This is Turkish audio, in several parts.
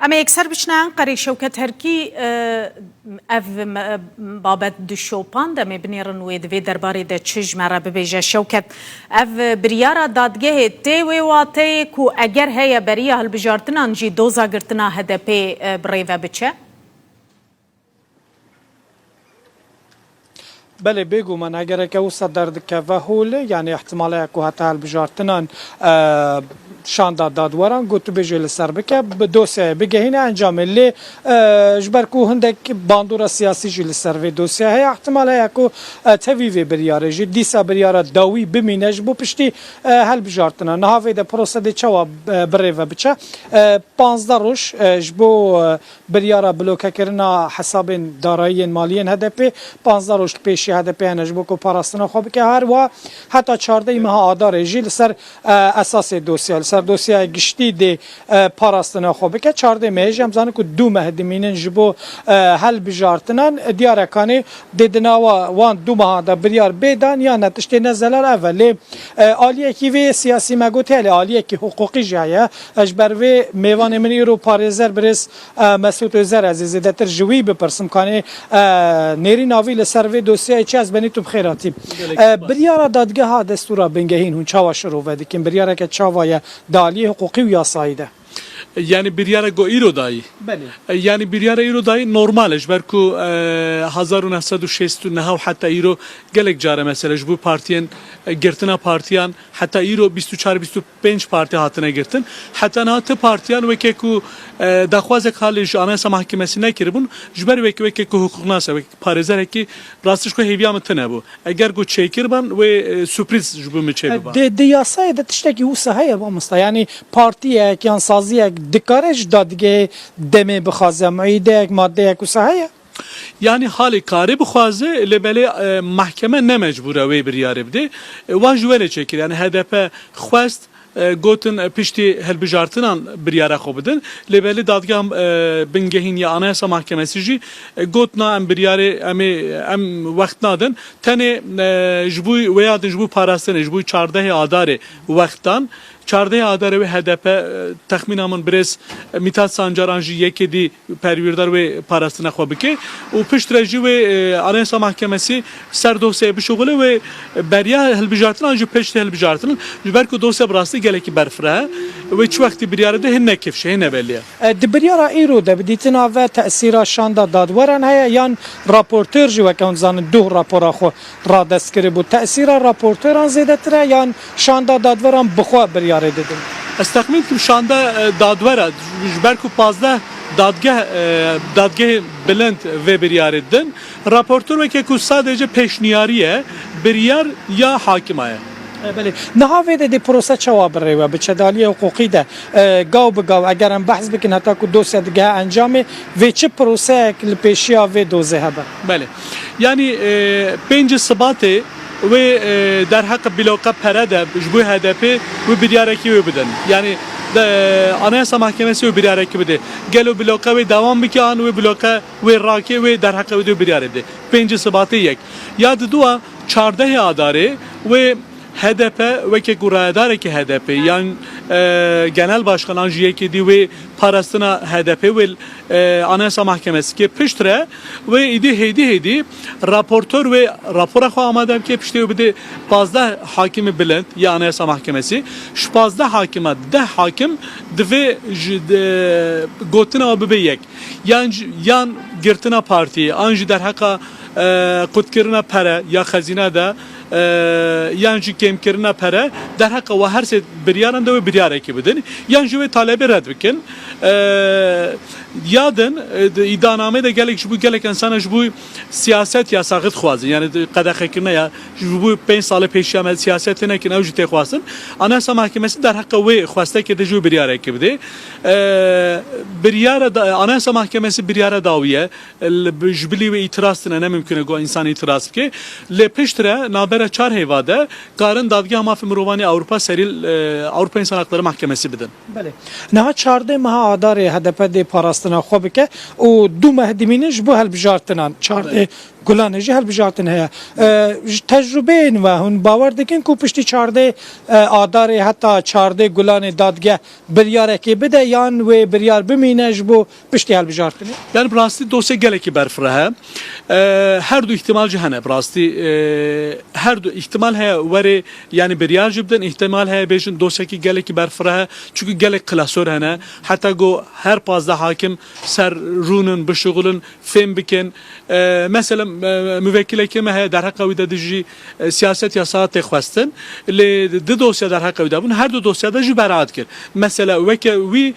اما اکثر بچنان قری شوکت هرکی اف بابت دو شوپان دمی بنیرن وید وی درباره ده چج مرا ببیجه شوکت اف بریارا دادگه تی وی واتی کو اگر هیا بریا هل بجارتنان جی دوزا گرتنا هدپی بریوه بله بگو من اگر که او صدر که و هوله یعنی احتمال که حتی هل بجارتنان شاندا دادوران گوتو بجه لسر بکه به دوسیه بگهین انجام لی جبر کو هندک باندورا سیاسی جی لسر و دوسیه هی احتمال هی کو تاوی و بریاره جی دیسا بریاره داوی بمینه جبو پشتی هل بجارتنان نهاوی ده پروسه ده چوا بره و بچه پانزده روش جبو بریاره بلوکه کرنا حساب دارایی مالی هدپی پانزده روش پیشی هدپی هنج بو کو پاراستنا خوب که هر و حتی چارده ماه آدار جی لسر اساس دوسیه لسر دوسیه گشتی ده پاراستنا خوب که چارده ماه جم زانه که دو ماه دمینن جبو هل بجارتنان دیاره کانی دیدنا وان دو ماه دا بریار بیدان یا نتشتی نزلال اولی آلیه کی وی سیاسی مگوتی هلی آلیه کی حقوقی جایه اجبر وی میوان من ایرو پارێزەر برس مەسود ئۆزەر ئەزیزی دەتر ژووی بپرسم کانێ نێری ناوی لە سەرێ دۆسیای چاز بنی تو بخێراتی بریارە دادگەها دەستورا بنگەهین هون چاوا شرۆڤە dikin biryareke çavaya daliyê hukukî û yasayî de yani biryara go îro dayî yani biryara îro dayî normal ji ber ku 1960 nehaw heta îro gelek care mesele ji bu partiyên girtina partiyan heta îro 24-25 parti hatine girtin. Heta niha ti partiyan weke ku daxwazek halê ji anayasa mahkemesî nekiribûn ji ber weke weke ku hukuknase wek parêzerekî rastiş ku hêviya min tune bû eger ku çêkirban wê sürpriz ji bu min çêbiba di di yasayê de tiştekî wisa heye mamosta yanî partiyek yan saziyek dikare ji dadgehê demê bixwaze muîdeyek maddeyek wisa heye Yani halê karê bixwaze li belê e, mahkeme ne mecbur e wê biryarê bide. E, wan ji we re çekir. Yani HDP xwest e, gotin piştî helbijartinan biryara xwe bidin. Li belê dadgeh e, bingehîn ya anayasa mahkemesi jî gotina em biryarê em em wext nadin. Tenê ji bo wêya din ji bo parastinê ji bo çardehê adarê wextan çardehê adarê wê HDP e, texmîna min birêz e, Mithat Sancaran jî yekê dî perwîrdar wê parastina xwe bike û pişt re jî wê e, Anayasa Mahkemesî ser dosyayê bişuxile wê beriya hilbijartinan jî piştî hilbijartinan ji ber ku dosya bi rastî gelekî berfire wê çi wextî biryarê de hin nekefşe hin nebelliye di biryara îro de bi dîtina ve teesîra şanda dadweran heye yan raportör jî weke hûn zanin duh rapora xwe radestkirî bû teesîra raportöran zêdetir e yan şanda dadweran bixwe biryarê didin Ez texmin kim şanda e, dadwera ji ber ku pazde dadgeh e, dadgeh bilind vê biryarê din raportör weke ku sadece peşniyariye biryar ya hakimaya بله نهاوی ده دی پروسه چوا بره و بچدالی حقوقی ده گاو به گاو اگر هم بحث بکن حتی که دو دیگه انجام و چه پروسه کل پیشیا و دوزه هبه بله yani e, pêncî Sibatê wê e, derheq bloka pere de ji bo HDP wê biryarekî wê bidin. Yani de, Anayasa Mahkemesi wê biryarekî bide gelo bloka wê devam bike an wê bloka wê rakê wê derheq wê dê biryarê bide pêncî Sibatê yek. Ya di duwa çardehê adarê wê HDP weke gurayadareke HDP yan e, genel başkan jî yekê dî wê parastina HDP wê e, Anayasa Mahkemesi ki piştre ve idi heydi heydi raportör ve rapora xwe amade ki piştre bide pazda hakimi bilind ya Anayasa Mahkemesi. Şu pazda hakime de hakim de- gotina bibe yek. Yan yan girtina partiye an jî derheqa e, kutkirina pere ya xezine de yan jî kêmkirina pere derheqa we her sê biryaran de wê biryarekî bidin yan jî wê talebê red bikin yadın e, de gelek ji bu gelek insana ji siyaset yasağı xwazin yani qedexekirine ya ji bu 5 salı peşiya me siyasetine ki ew jî tê xwastin Anayasa Mahkemesi derheqa wê xwestekê de ji wê biryarekî bide e, biryara Anayasa Mahkemesi biryara dawiye ji bilî wê îtiraz tine ne mümkün e insan îtiraz bike lê piştre naber were çar heyvade karın dadgeha mafê mirovani Avrupa Serîl e, Avrupa İnsan Hakları Mahkemesi bidin. بله نه چارده ماه آدار هدف دی پاراستنا خوب که و دو ماه دیمینش بو هل بجارتنان چارده گلان جی هل بجارتن هیا تجربه این و هون باور دکن کو پشتی چارده آدار حتی چارده گلان دادگه بریار کی بده یان و بریار بمینش بو پشتی هل بجارتن Yani rastı dosya geleki berfrehe. E, her du ihtimal cihane rastı e, her du ihtimal he veri yani bir yer jibden ihtimal he bejin dosyaki geleki berfrehe çünkü gelek klasör hene hatta go her pazda hakim ser runun bişugulun fem bikin e, mesela e, müvekkile kime he der haka vida diji e, siyaset yasağı tekhwestin. Li di dosya der haka vida bun her du dosyada ji beraat kir. Mesela veke vi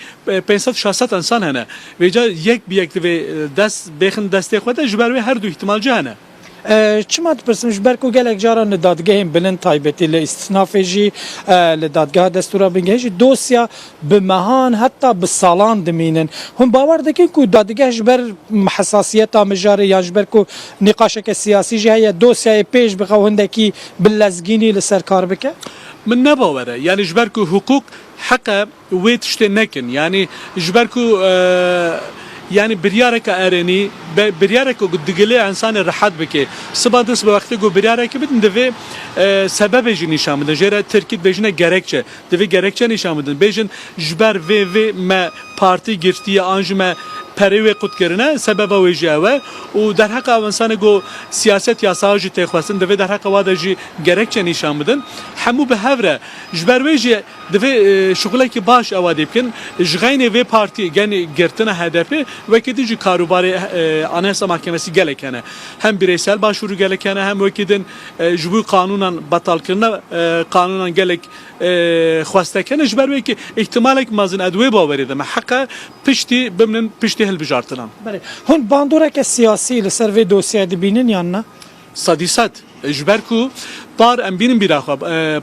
500 600 insan hene veca yek bir yek ve dest bexin deste xwete ji ber her du ihtimal ee, Çima dipirsimiş berko gelek caran li dadgehên bilind taybetî li îstînafê jî li dadgeha destûra bingehî jî dosya bi mehan heta bi salan dimînin. Hûn bawer dikin ku dadgeh ji ber hesasiyeta mijarê yan ji ber ku nîqaşeke siyasî jî heye dosyayê pêş bixe hûndekî bi lezgînî li ser kar bike? Min nebawere yani ji ber ku hukuk heke wê tiştê yani ji ber e, yani biryareka ereni be biryareka digilê insanê rahat bike siba dis bi wextê ku biryareke bidin divê e, sebebê jî nîşan bidin jêre Tirkî bejine gerekçe divê gerekçe nîşan bidin bêjin ji ber vê vê wê jî ew e û derheqa ev insanê got siyaset yasağı jî têxwestin divê derheqa wa de jî gerekçe nîşan bidin. Hemû bi hev re ji ber wê jî divê şixulekî baş ewa dê bikin ji xeynê vê partî genê girtina HDP wekî din jî karûbarê e, Anayasa Mahkemesi gelek hene hem bireysel başvuru gelek hene hem wekî din e, ji bu kanunan batalkirina e, kanunan gelek e, xwestekene ji ber wê ki ihtimalek mezin edwê bawerê de me heqa piştî biminin piştî hilbijartinan بله هون باندورا که سیاسی لسر و دوسیا دبینن یا نه صدیست جبر کو پار ام بینم بیرا خو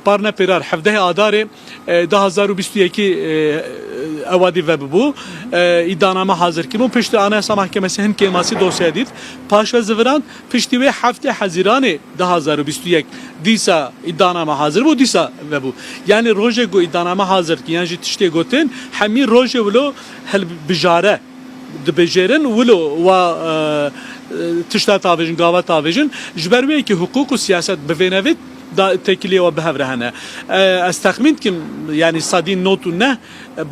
پار نه پیرار 17 آدار 2021 اوادی وب بو iddianame hazır ki bu pişti Anayasa Mahkemesi hin kemasi dosya did. Paş ve zıvıran pişti ve hafte Haziranı 2021 disa iddianame hazır bu disa ve bu. Yani roje go iddianame hazır ki yani tişte gotin hemi roje velo hel bijare dibêjerin wilo wa tişta tavêjin gava tavêjin ji ber wê ki hukuk û siyaset bi vê nevê da tekiliye ve behevre hene. Ez texmin kim yani sadîn not û ne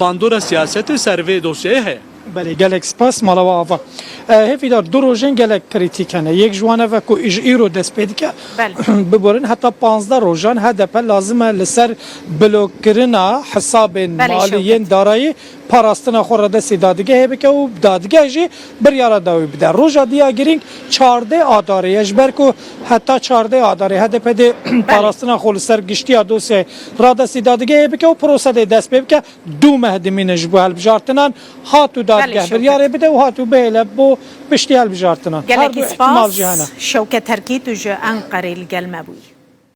bandora siyasete ser vê dosyayê heye. بله گلک سپاس مالا و آوا هفی دار دو روژن گلک کریتیکنه یک جوانه و کو ایج ایرو دست پیدا که بله. ببرن حتی 15 روژان هدف لازمه لسر بلوکرنا حساب مالیین دارایی پاراستنا خور دست دادگه هبه که و دادگه جی بریارا داوی بده روژا دیا گرینگ چارده آداره اجبر کو حتی چارده آداره هدف ده پاراستنا خور سر گشتی دوسه را دست دادگه هبه که و پروسه ده دست پیدا که دو مهدمین جبو هل بجارتنان هاتو دادگه شوکت. بریاره بده و هاتو بیله بو پشتی هل بجارتنان هر gelek دو احتمال جهانه spas şevket herkî tu ji Enqerê